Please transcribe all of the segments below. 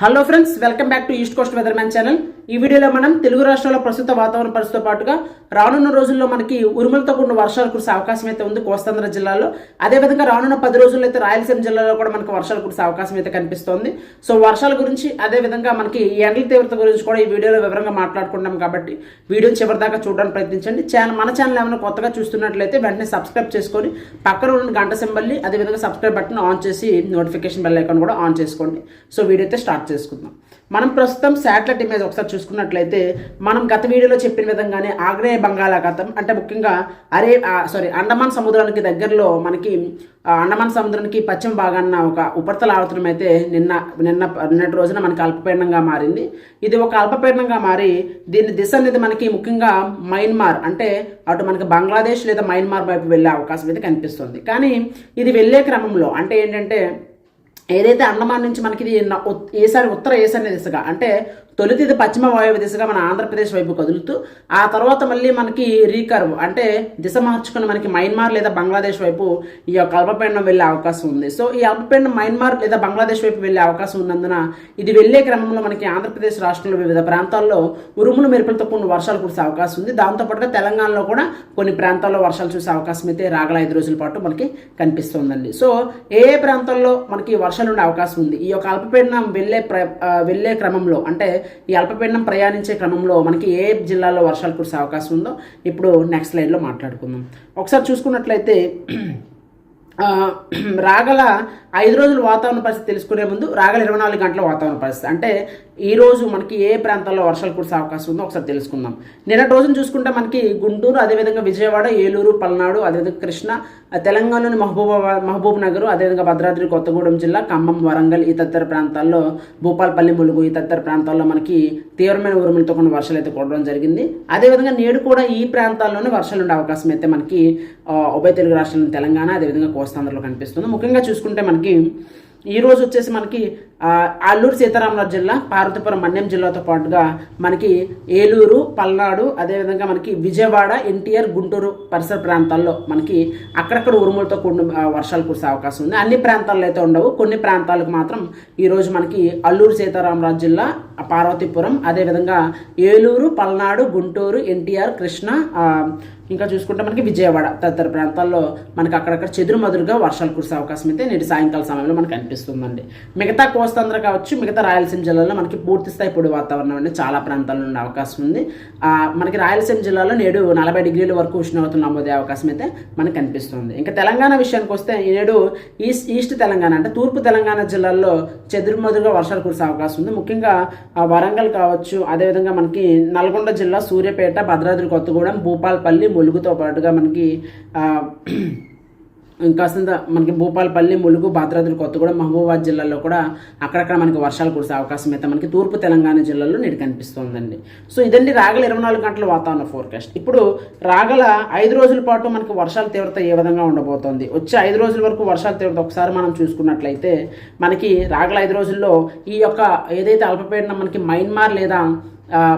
Hello friends welcome back to East Coast weather man channel ఈ వీడియోలో మనం తెలుగు రాష్ట్రాల ప్రస్తుత వాతావరణ పరిస్థితితో పాటుగా రానున్న రోజుల్లో మనకి ఉరుములతో కూడిన వర్షాలు కురిసే అవకాశం అయితే ఉంది కోస్తాంధ్ర జిల్లాలో. అదేవిధంగా రానున్న పది రోజుల్లో అయితే రాయలసీమ జిల్లాలో కూడా మనకు వర్షాలు కురిసే అవకాశం అయితే కనిపిస్తోంది. సో వర్షాల గురించి అదేవిధంగా మనకి ఎండల తీవ్రత గురించి కూడా ఈ వీడియోలో వివరంగా మాట్లాడుకుంటాం కాబట్టి వీడియో చివరిదాకా చూడడానికి ప్రయత్నించండి. ఛానల్ మన ఛానల్ ఏమైనా కొత్తగా చూస్తున్నట్లయితే వెంటనే సబ్స్క్రైబ్ చేసుకొని పక్కన ఉన్న గంట సింబల్ని అదేవిధంగా సబ్స్క్రైబ్ బటన్ ఆన్ చేసి నోటిఫికేషన్ బెల్ ఐకాన్ కూడా ఆన్ చేసుకోండి. సో వీడియో అయితే స్టార్ట్ చేసుకుందాం. మనం ప్రస్తుతం శాటిలైట్ ఇమేజ్ ఒకసారి చూసుకున్నట్లయితే మనం గత వీడియోలో చెప్పిన విధంగానే ఆగ్నేయ బంగాళాఖాతం అంటే ముఖ్యంగా అరే సారీ అండమాన్ సముద్రానికి దగ్గరలో మనకి అండమాన్ సముద్రానికి పశ్చిమ భాగాన్న ఒక ఉపరితల ఆవర్తనం అయితే నిన్న నిన్న నిన్నటి రోజున మనకి అల్పపీడనంగా మారింది. ఇది ఒక అల్పపీడనంగా మారి దీని దిశ అనేది మనకి ముఖ్యంగా మయన్మార్ అంటే అటు మనకి బంగ్లాదేశ్ లేదా మయన్మార్ వైపు వెళ్ళే అవకాశం అయితే కనిపిస్తుంది. కానీ ఇది వెళ్ళే క్రమంలో అంటే ఏంటంటే ఏదైతే అండమాన్ నుంచి మనకి ఇది ఏసారి ఉత్తర ఈశాన్య దిశగా అంటే తొలిది ఇది పశ్చిమ వాయువ్య దిశగా మన ఆంధ్రప్రదేశ్ వైపు కదులుతూ ఆ తర్వాత మళ్ళీ మనకి రీకర్వ్ అంటే దిశ మార్చుకుని మనకి మయన్మార్ లేదా బంగ్లాదేశ్ వైపు ఈ యొక్క అల్పపీండం వెళ్ళే అవకాశం ఉంది. సో ఈ అల్పపీండం మయన్మార్ లేదా బంగ్లాదేశ్ వైపు వెళ్ళే అవకాశం ఉన్నందున ఇది వెళ్ళే క్రమంలో మనకి ఆంధ్రప్రదేశ్ రాష్ట్రంలో వివిధ ప్రాంతాల్లో ఉరుములు మెరుపులతో కూడిన వర్షాలు కురిసే అవకాశం ఉంది. దాంతోపాటుగా తెలంగాణలో కూడా కొన్ని ప్రాంతాల్లో వర్షాలు చూసే అవకాశం అయితే రాగల ఐదు రోజుల పాటు మనకి కనిపిస్తుందండి. సో ఏ ఏ ప్రాంతాల్లో మనకి వర్షాలు ఉండే అవకాశం ఉంది ఈ యొక్క అల్పపీడనం వెళ్ళే ప్ర వెళ్ళే క్రమంలో అంటే ఈ అల్పపీడనం ప్రయాణించే క్రమంలో మనకి ఏ జిల్లాలో వర్షాలు కురిసే అవకాశం ఉందో ఇప్పుడు నెక్స్ట్ స్లైడ్లో మాట్లాడుకుందాం. ఒకసారి చూసుకున్నట్లయితే రాగల ఐదు రోజుల వాతావరణ పరిస్థితి తెలుసుకునే ముందు రాగల ఇరవై నాలుగు గంటల వాతావరణ పరిస్థితి. అంటే ఈ రోజు మనకి ఏ ప్రాంతాల్లో వర్షాలు కురిసే అవకాశం ఉందో ఒకసారి తెలుసుకుందాం. నిన్నటి రోజున చూసుకుంటే మనకి గుంటూరు అదేవిధంగా విజయవాడ ఏలూరు పల్నాడు అదేవిధంగా కృష్ణ తెలంగాణలోని మహబూబాబాద్ మహబూబ్ నగర్ అదేవిధంగా భద్రాద్రి కొత్తగూడెం జిల్లా ఖమ్మం వరంగల్ ఈ తదితర ప్రాంతాల్లో భూపాలపల్లి ములుగు ఈ తదితర ప్రాంతాల్లో మనకి తీవ్రమైన ఉరుములతో కొన్ని వర్షాలు అయితే కొట్టడం జరిగింది. అదేవిధంగా నేడు కూడా ఈ ప్రాంతాల్లోనే వర్షాలు ఉండే అవకాశం అయితే మనకి ఉభయ తెలుగు రాష్ట్రాలను తెలంగాణ అదేవిధంగా కోస్తాంధ్రలో కనిపిస్తుంది. ముఖ్యంగా చూసుకుంటే మనకి ఈ రోజు వచ్చేసి మనకి అల్లూరు సీతారామరాజు జిల్లా పార్వతీపురం మన్యం జిల్లాతో పాటుగా మనకి ఏలూరు పల్నాడు అదేవిధంగా మనకి విజయవాడ ఎన్టీఆర్ గుంటూరు పరిసర ప్రాంతాల్లో మనకి అక్కడక్కడ ఉరుములతో కూడిన వర్షాలు కురిసే అవకాశం ఉంది. అన్ని ప్రాంతాల్లో అయితే ఉండవు. కొన్ని ప్రాంతాలకు మాత్రం ఈరోజు మనకి అల్లూరు సీతారామరాజు జిల్లా పార్వతీపురం అదేవిధంగా ఏలూరు పల్నాడు గుంటూరు ఎన్టీఆర్ కృష్ణ ఇంకా చూసుకుంటే మనకి విజయవాడ తదితర ప్రాంతాల్లో మనకి అక్కడక్కడ చెదురుమదురుగా వర్షాలు కురిసే అవకాశం అయితే నేటి సాయంకాల సమయంలో మనకు అనిపిస్తుందండి. మిగతా కోసం కోస్తాంధ్ర కావచ్చు మిగతా రాయలసీమ జిల్లాలో మనకి పూర్తి స్థాయి పొడి వాతావరణం అనేది చాలా ప్రాంతాల్లో ఉండే అవకాశం ఉంది. మనకి రాయలసీమ జిల్లాలో నేడు నలభై డిగ్రీల వరకు ఉష్ణోగ్రతలు నమోదే అవకాశం అయితే మనకు కనిపిస్తుంది. ఇంకా తెలంగాణ విషయానికి వస్తే నేడు ఈస్ట్ ఈస్ట్ తెలంగాణ అంటే తూర్పు తెలంగాణ జిల్లాల్లో చెదురుమదురుగా వర్షాలు కురిసే అవకాశం ఉంది. ముఖ్యంగా వరంగల్ కావచ్చు అదేవిధంగా మనకి నల్గొండ జిల్లా సూర్యాపేట భద్రాద్రి కొత్తగూడెం భూపాలపల్లి ములుగుతో పాటుగా మనకి ఆ, మనకి భూపాలపల్లి ములుగు భద్రాద్రి కొత్తగూడెం మహబూబాబాద్ జిల్లాలో కూడా అక్కడక్కడ మనకి వర్షాలు కురిసే అవకాశం అయితే మనకి తూర్పు తెలంగాణ జిల్లాలో నేడు కనిపిస్తుందండి. సో ఇదండి రాగల ఇరవై నాలుగు గంటల వాతావరణ ఫోర్కాస్ట్ ఇప్పుడు రాగల ఐదు రోజుల పాటు మనకి వర్షాల తీవ్రత ఏ విధంగా ఉండబోతోంది? వచ్చే ఐదు రోజుల వరకు వర్షాల తీవ్రత ఒకసారి మనం చూసుకున్నట్లయితే మనకి రాగల ఐదు రోజుల్లో ఈ యొక్క ఏదైతే అల్పపీడనం మనకి మయన్మార్ లేదా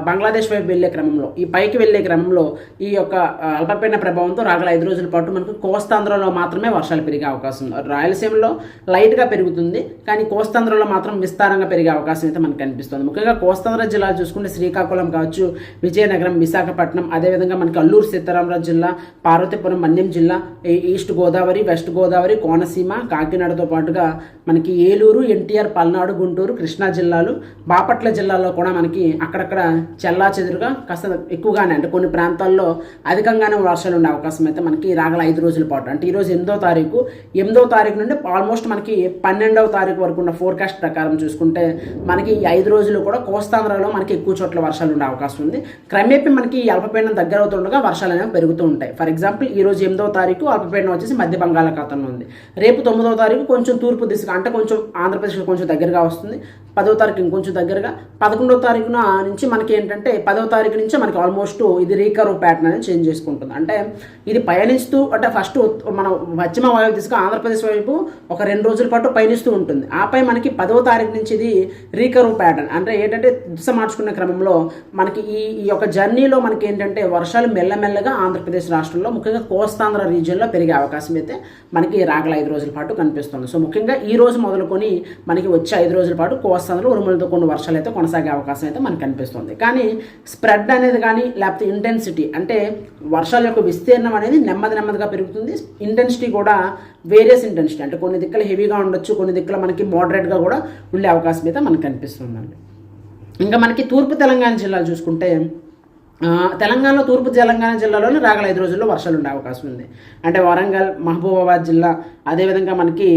బంగ్లాదేశ్ వైపు వెళ్ళే క్రమంలో ఈ పైకి వెళ్ళే క్రమంలో ఈ యొక్క అల్పపీడన ప్రభావంతో రాగల ఐదు రోజుల పాటు మనకు కోస్తాంధ్రలో మాత్రమే వర్షాలు పెరిగే అవకాశం ఉంది. రాయలసీమలో లైట్గా పెరుగుతుంది కానీ కోస్తాంధ్రలో మాత్రం విస్తారంగా పెరిగే అవకాశం అయితే మనకు కనిపిస్తుంది. ముఖ్యంగా కోస్తాంధ్ర జిల్లాలు చూసుకుంటే శ్రీకాకుళం కావచ్చు విజయనగరం విశాఖపట్నం అదేవిధంగా మనకి అల్లూరు సీతారామరాజు జిల్లా పార్వతీపురం మన్యం జిల్లా ఈస్ట్ గోదావరి వెస్ట్ గోదావరి కోనసీమ కాకినాడతో పాటుగా మనకి ఏలూరు ఎన్టీఆర్ పల్నాడు గుంటూరు కృష్ణా జిల్లాలు బాపట్ల జిల్లాలో కూడా మనకి అక్కడక్కడ చెల్లా చెదురుగా కాస్త ఎక్కువగానే అంటే కొన్ని ప్రాంతాల్లో అధికంగానే వర్షాలు ఉండే అవకాశం అయితే మనకి రాగల ఐదు రోజుల పాటు. అంటే ఈరోజు ఎనిమిదో తారీఖు. ఎనిమిదో తారీఖు నుండి ఆల్మోస్ట్ మనకి పన్నెండవ తారీఖు వరకు ఉన్న ఫోర్కాస్ట్ ప్రకారం చూసుకుంటే మనకి ఈ ఐదు రోజులు కూడా కోస్తాంధ్రలో మనకి ఎక్కువ చోట్ల వర్షాలు ఉండే అవకాశం ఉంది. క్రమేపీ మనకి అల్పపీడనం దగ్గర అవుతుండగా వర్షాలు అనేవి పెరుగుతూ ఉంటాయి. ఫర్ ఎగ్జాంపుల్ ఈ రోజు ఎనిమిదో తారీఖు అల్పపీడనం వచ్చేసి మధ్య బంగాళాఖాతంలో ఉంది. రేపు తొమ్మిదో తారీఖు కొంచెం తూర్పు దిశగా అంటే కొంచెం ఆంధ్రప్రదేశ్ కొంచెం దగ్గరగా వస్తుంది. పదో తారీఖు ఇంకొంచెం దగ్గరగా పదకొండో తారీఖున నుంచి మనకి ఏంటంటే పదవ తారీఖు నుంచి మనకి ఆల్మోస్ట్ ఇది రీకర్వ్ ప్యాటర్న్ అనేది చేంజ్ చేసుకుంటుంది. అంటే ఇది పయనిస్తూ అంటే ఫస్ట్ మన పశ్చిమ వాయువు తీసుకు ఆంధ్రప్రదేశ్ వైపు ఒక రెండు రోజుల పాటు పయనిస్తూ ఉంటుంది. ఆపై మనకి పదవ తారీఖు నుంచి ఇది రీకర్వ్ ప్యాటర్న్ అంటే ఏంటంటే దిశ మార్చుకునే క్రమంలో మనకి ఈ ఈ యొక్క జర్నీలో మనకి ఏంటంటే వర్షాలు మెల్లమెల్లగా ఆంధ్రప్రదేశ్ రాష్ట్రంలో ముఖ్యంగా కోస్తాంధ్ర రీజియన్లో పెరిగే అవకాశం అయితే మనకి రాగల ఐదు రోజుల పాటు కనిపిస్తుంది. సో ముఖ్యంగా ఈ రోజు మొదలుకొని మనకి వచ్చే ఐదు రోజుల పాటు కోస్తా కోస్తాంధ్రలో ఉరుములతో కొన్ని వర్షాలు అయితే కొనసాగే అవకాశం అయితే మనకు కనిపిస్తుంది కానీ స్ప్రెడ్ అనేది కానీ లేకపోతే ఇంటెన్సిటీ అంటే వర్షాల యొక్క విస్తీర్ణం అనేది నెమ్మది నెమ్మదిగా పెరుగుతుంది. ఇంటెన్సిటీ కూడా వేరియస్ ఇంటెన్సిటీ అంటే కొన్ని దిక్కులు హెవీగా ఉండొచ్చు కొన్ని దిక్కులు మనకి మోడరేట్గా కూడా ఉండే అవకాశం అయితే మనకు కనిపిస్తుందండి ఇంకా మనకి తూర్పు తెలంగాణ జిల్లాలు చూసుకుంటే తెలంగాణలో తూర్పు తెలంగాణ జిల్లాలోనే రాగల ఐదు రోజుల్లో వర్షాలు ఉండే అవకాశం ఉంది. అంటే వరంగల్ మహబూబాబాద్ జిల్లా అదేవిధంగా మనకి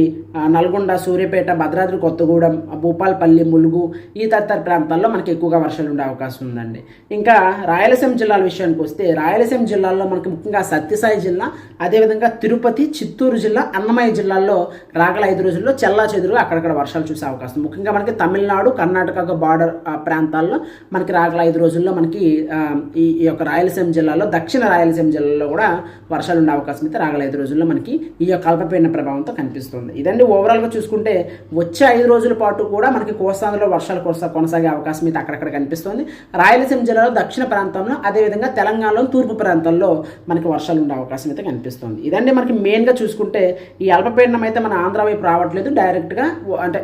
నల్గొండ సూర్యాపేట భద్రాద్రి కొత్తగూడెం భూపాలపల్లి ములుగు ఈ తదితర ప్రాంతాల్లో మనకి ఎక్కువగా వర్షాలు ఉండే అవకాశం ఉందండి. ఇంకా రాయలసీమ జిల్లాల విషయానికి వస్తే రాయలసీమ జిల్లాల్లో మనకి ముఖ్యంగా సత్యసాయి జిల్లా అదేవిధంగా తిరుపతి చిత్తూరు జిల్లా అన్నమయ్య జిల్లాల్లో రాగల ఐదు రోజుల్లో చెల్లా చెదురుగా అక్కడక్కడ వర్షాలు చూసే అవకాశం. ముఖ్యంగా మనకి తమిళనాడు కర్ణాటక బార్డర్ ప్రాంతాల్లో మనకి రాగల ఐదు రోజుల్లో మనకి ఈ ఈ యొక్క రాయలసీమ జిల్లాలో దక్షిణ రాయలసీమ జిల్లాలో కూడా వర్షాలు ఉండే అవకాశం అయితే రాగల ఐదు రోజుల్లో మనకి ఈ యొక్క అల్పపీడన ప్రభావంతో కనిపిస్తుంది. ఇదండి ఓవరాల్గా చూసుకుంటే వచ్చే ఐదు రోజుల పాటు కూడా మనకి కోస్తాంధ్రలో వర్షాలు కొనసా కొనసాగే అవకాశం అయితే అక్కడక్కడ కనిపిస్తుంది. రాయలసీమ జిల్లాలో దక్షిణ ప్రాంతంలో అదేవిధంగా తెలంగాణలో తూర్పు ప్రాంతాల్లో మనకి వర్షాలు ఉండే అవకాశం అయితే కనిపిస్తుంది. ఇదండి మనకి మెయిన్గా చూసుకుంటే ఈ అల్పపీడనం అయితే మన ఆంధ్ర వైపు రావట్లేదు. డైరెక్ట్గా అంటే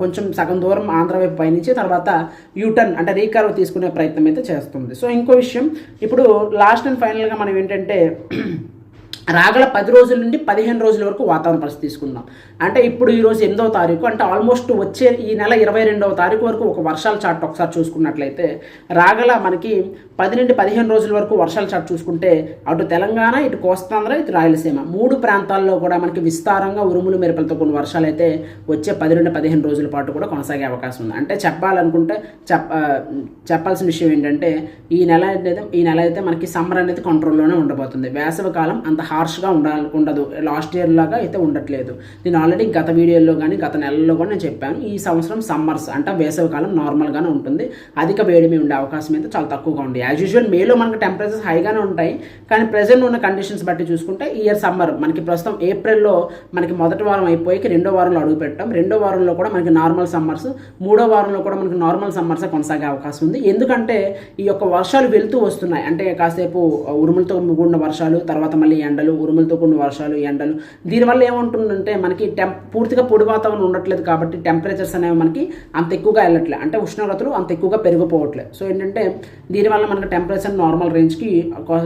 కొంచెం సగం దూరం ఆంధ్ర వైపు పయనించి తర్వాత యూటర్న్ అంటే రీకర్వ్ తీసుకునే ప్రయత్నం అయితే చేస్తుంది. సో ఇంకో విషయం ఇప్పుడు లాస్ట్ అండ్ ఫైనల్గా మనం ఏంటంటే రాగల పది రోజుల నుండి పదిహేను రోజుల వరకు వాతావరణ పరిస్థితి తీసుకుందాం. అంటే ఇప్పుడు ఈరోజు ఎనిమిదవ తారీఖు అంటే ఆల్మోస్ట్ వచ్చే ఈ నెల ఇరవై రెండవ తారీఖు వరకు ఒక వర్షాల చార్ట్ ఒకసారి చూసుకున్నట్లయితే రాగల మనకి పది నుండి పదిహేను రోజుల వరకు వర్షాలు చాటు చూసుకుంటే అటు తెలంగాణ ఇటు కోస్తాంధ్ర ఇటు రాయలసీమ. మూడు ప్రాంతాల్లో కూడా మనకి విస్తారంగా ఉరుములు మెరుపులతో కొన్ని వర్షాలు అయితే వచ్చే పది నుండి పదిహేను రోజుల పాటు కూడా కొనసాగే అవకాశం ఉంది. అంటే చెప్పాలనుకుంటే చెప్ప చెప్పాల్సిన విషయం ఏంటంటే ఈ నెల అయితే ఈ నెల అయితే మనకి సమ్మర్ అనేది కంట్రోల్లోనే ఉండబోతుంది. వేసవి కాలం అంత హార్ష్గా ఉండాలి ఉండదు. లాస్ట్ ఇయర్ లాగా అయితే ఉండట్లేదు. నేను ఆల్రెడీ గత వీడియోలో కానీ గత నెలలో కూడా నేను చెప్పాను. ఈ సంవత్సరం సమ్మర్స్ అంటే వేసవి కాలం నార్మల్గానే ఉంటుంది. అధిక వేడిమి ఉండే అవకాశం అయితే చాలా తక్కువగా ఉంది. యాజ్ యూజువల్ మేలో మనకి టెంపరేచర్స్ హైగానే ఉంటాయి. కానీ ప్రజెంట్ ఉన్న కండిషన్స్ బట్టి చూసుకుంటే ఇయర్ సమ్మర్ మనకి ప్రస్తుతం ఏప్రిల్లో మనకి మొదటి వారం అయిపోయి రెండో వారంలో అడుగు పెట్టాం. రెండో వారంలో కూడా మనకి నార్మల్ సమ్మర్స్ మూడో వారంలో కూడా మనకి నార్మల్ సమ్మర్స్ కొనసాగే అవకాశం ఉంది. ఎందుకంటే ఈ యొక్క వర్షాలు వెళ్తూ వస్తున్నాయి. అంటే కాసేపు ఉరుములతో కూడిన వర్షాలు తర్వాత మళ్ళీ ఎండలు ఉరుములతో కూడిన వర్షాలు ఎండలు. దీనివల్ల ఏముంటుందంటే మనకి టెంప్ పూర్తిగా పొడి వాతావరణం ఉండట్లేదు కాబట్టి టెంపరేచర్స్ అనేవి మనకి అంత ఎక్కువగా వెళ్ళట్లేదు అంటే ఉష్ణోగ్రతలు అంత ఎక్కువగా పెరిగిపోవట్లేదు సో ఏంటంటే దీనివల్ల మనకి టెంపరేచర్ నార్మల్ రేంజ్కి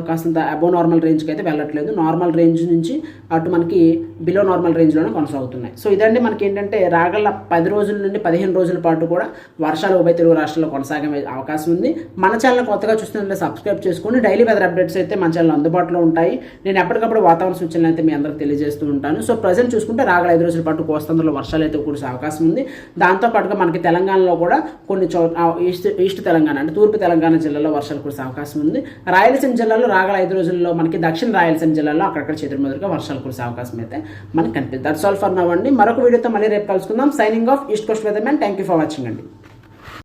కాస్తంత అబో నార్మల్ రేంజ్కి అయితే వెళ్ళట్లేదు. నార్మల్ రేంజ్ నుంచి అటు మనకి బిలో నార్మల్ రేంజ్లోనే కొనసాగుతున్నాయి. సో ఇదండి మనకి ఏంటంటే రాగల పది రోజుల నుండి పదిహేను రోజుల పాటు కూడా వర్షాలు ఉభయ తెలుగు రాష్ట్రాల్లో కొనసాగే అవకాశం ఉంది. మన ఛానల్ కొత్తగా చూస్తుంటే సబ్స్క్రైబ్ చేసుకుని డైలీ వెదర్ అప్డేట్స్ అయితే మన ఛానల్ అందుబాటులో ఉంటాయి. నేను ఎప్పటికప్పుడు వాతావరణ సూచనలు అయితే మీ అందరికి తెలియజేస్తూ ఉంటాను. సో ప్రజెంట్ చూసుకుంటే రాగల ఐదు రోజుల పాటు కోస్తాంధ్రలో వర్షాలు అయితే కురిసే అవకాశం ఉంది. దాంతో పాటుగా మనకి తెలంగాణలో కూడా కొన్ని చోట ఈస్ట్ ఈస్ట్ తెలంగాణ అంటే తూర్పు తెలంగాణ జిల్లాలో వర్షాలు కురిసే అవకాశం ఉంది. రాయలసీమ జిల్లాలో రాగల ఐదు రోజుల్లో మనకి దక్షిణ రాయలసీమ జిల్లాలో అక్కడక్కడ చెదురుమదురుగా వర్షాలు కురిసే అవకాశం అయితే మనకి కనిపిస్తుంది. దట్స్ ఆల్ ఫర్ నవ్ అండి. మరొక వీడియోతో మళ్ళీ రేపు కలుసుకుందాం. Signing off East Coast weather man thank you for watching అండి.